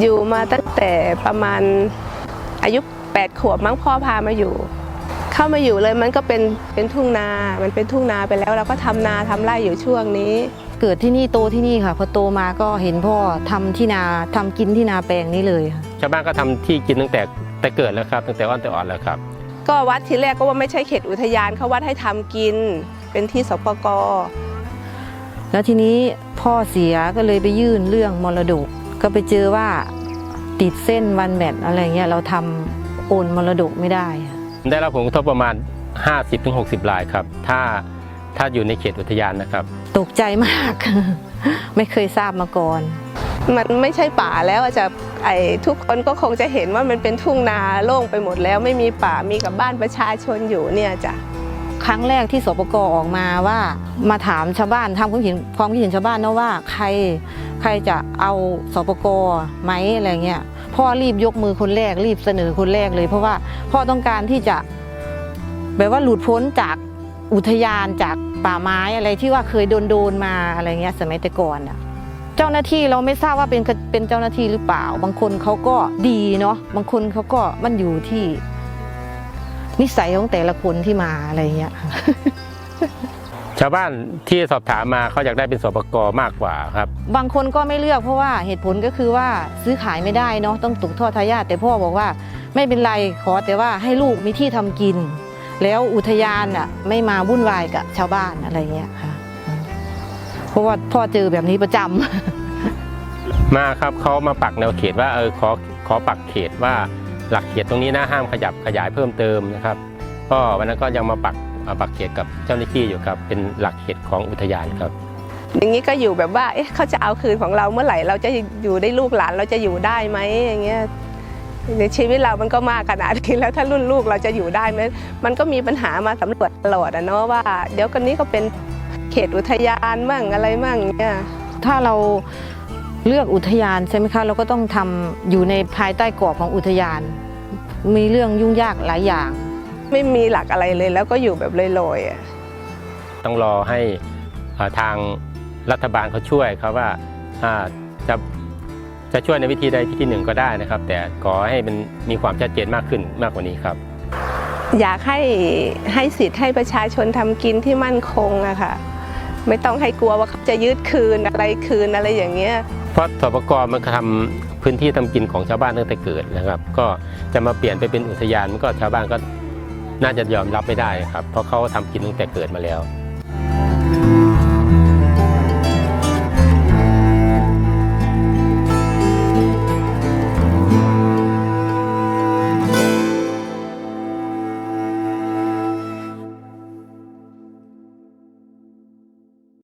อยู่มาตั้งแต่ประมาณอายุ 8 ขวบมั้งพ่อพามาอยู่ เข้ามาอยู่เลยมันก็เป็นเป็นทุ่งนา มันเป็นทุ่งนาไปแล้ว เราก็ทำนาทำไร่อยู่ช่วงนี้ เกิดที่นี่โตที่นี่ค่ะพอโตมาก็เห็นพ่อทำที่นาทำกินที่นาแปลงนี้เลยค่ะชาวบ้านก็ทำที่กินตั้งแต่แต่เกิดแล้วครับตั้งแต่อ้อนแต่อ่อนแล้วครับ ก็วัดทีแรกก็ว่าไม่ใช่เขตอุทยานเขาวัดให้ทำกิน เป็นที่สปกแล้วทีนี้พ่อเสียก็เลยไปยื่นเรื่องมรดก ก็ไปเจอว่าติดเส้นวันแมทอะไรเงี้ยเราทำโอนมรดกไม่ได้ค่ะได้รับผลกระทบประมาณ 50-60 รายครับ ถ้าถ้าอยู่ในเขตอุทยานนะครับ ตกใจมาก ไม่เคยทราบมาก่อน มันไม่ใช่ป่าแล้วอะจะไอทุกคนก็คงจะเห็นว่ามันเป็นทุ่งนาโล่งไปหมดแล้ว ไม่มีป่ามีกับบ้านประชาชนอยู่เนี่ยจ้ะ ครั้งแรกที่สปกออกมาว่ามาถามชาวบ้านทำความเห็นความคิดเห็นชาวบ้านนะว่าใครใครจะเอาสปกไหมอะไรเงี้ยพ่อรีบยกมือคนแรกรีบเสนอคนแรกเลย เพราะว่าพ่อต้องการที่จะแบบว่าหลุดพ้นจากอุทยานจากป่าไม้อะไรที่ว่าเคยโดนโดนมาอะไรเงี้ยสมัยแต่ก่อนอะเจ้าหน้าที่เราไม่ทราบว่าเป็นเป็นเจ้าหน้าที่หรือเปล่า บางคนเขาก็ดีเนาะบางคนเขาก็มันอยู่ที่ นิสัยของแต่ละคนที่มาอะไรเงี้ยชาวบ้านที่สอบถามมาเขาอยากได้เป็นสปกมากกว่าครับ บางคนก็ไม่เลือกเพราะว่าเหตุผลก็คือว่าซื้อขายไม่ได้เนาะต้องตกทอดทายาทแต่พ่อบอกว่าไม่เป็นไรขอแต่ว่าให้ลูกมีที่ทำกิน แล้วอุทยานอะไม่มาวุ่นวายกับชาวบ้านอะไรเงี้ยค่ะอืมเพราะว่าพ่อเจอแบบนี้ประจำมาครับเขามาปักแนวเขตว่าเออขอขอปักเขตว่า หลักเขตตรงนี้นะห้ามขยับขยายเพิ่มเติมนะครับก็วันนั้นก็ยังมาปักปักเขตกับเจ้าหน้าที่อยู่ครับเป็นหลักเขตของอุทยานครับ อย่างนี้ก็อยู่แบบว่าเอ๊ะเขาจะเอาคืนของเราเมื่อไหร่เราจะอยู่ได้ลูกหลานเราจะอยู่ได้ไหมอย่างเงี้ยในชีวิตเรามันก็มากขนาดนี้แล้วถ้ารุ่นลูกเราจะอยู่ได้ไหมมันก็มีปัญหามาสำรวจตลอดอะเนาะว่า เดี๋ยวกันนี้ก็เป็นเขตอุทยานมั่งอะไรมั่งเนี่ยถ้าเรา เลือกอุทยานใช่ไหมคะเราก็ต้องทำอยู่ในภายใต้กรอบของอุทยาน มีเรื่องยุ่งยากหลายอย่าง ไม่มีหลักอะไรเลยแล้วก็อยู่แบบลอยๆอะต้องรอให้อ่าทางรัฐบาลเขาช่วยครับว่าอ่าจะจะช่วยในวิธีใดวิธีหนึ่งก็ได้นะครับ แต่ขอให้มันมีความชัดเจนมากขึ้นมากกว่านี้ครับ อยากให้ให้สิทธิ์ให้ประชาชนทำกินที่มั่นคงอะค่ะไม่ต้องให้กลัวว่าเขาจะยึดคืนอะไรคืนอะไรอย่างเงี้ย เพราะสปกมันทำพื้นที่ทำกินของชาวบ้านตั้งแต่เกิดนะครับ ก็จะมาเปลี่ยนไปเป็นอุทยานมันก็ชาวบ้านก็น่าจะยอมรับไม่ได้ครับ เพราะเขาทำกินตั้งแต่เกิดมาแล้ว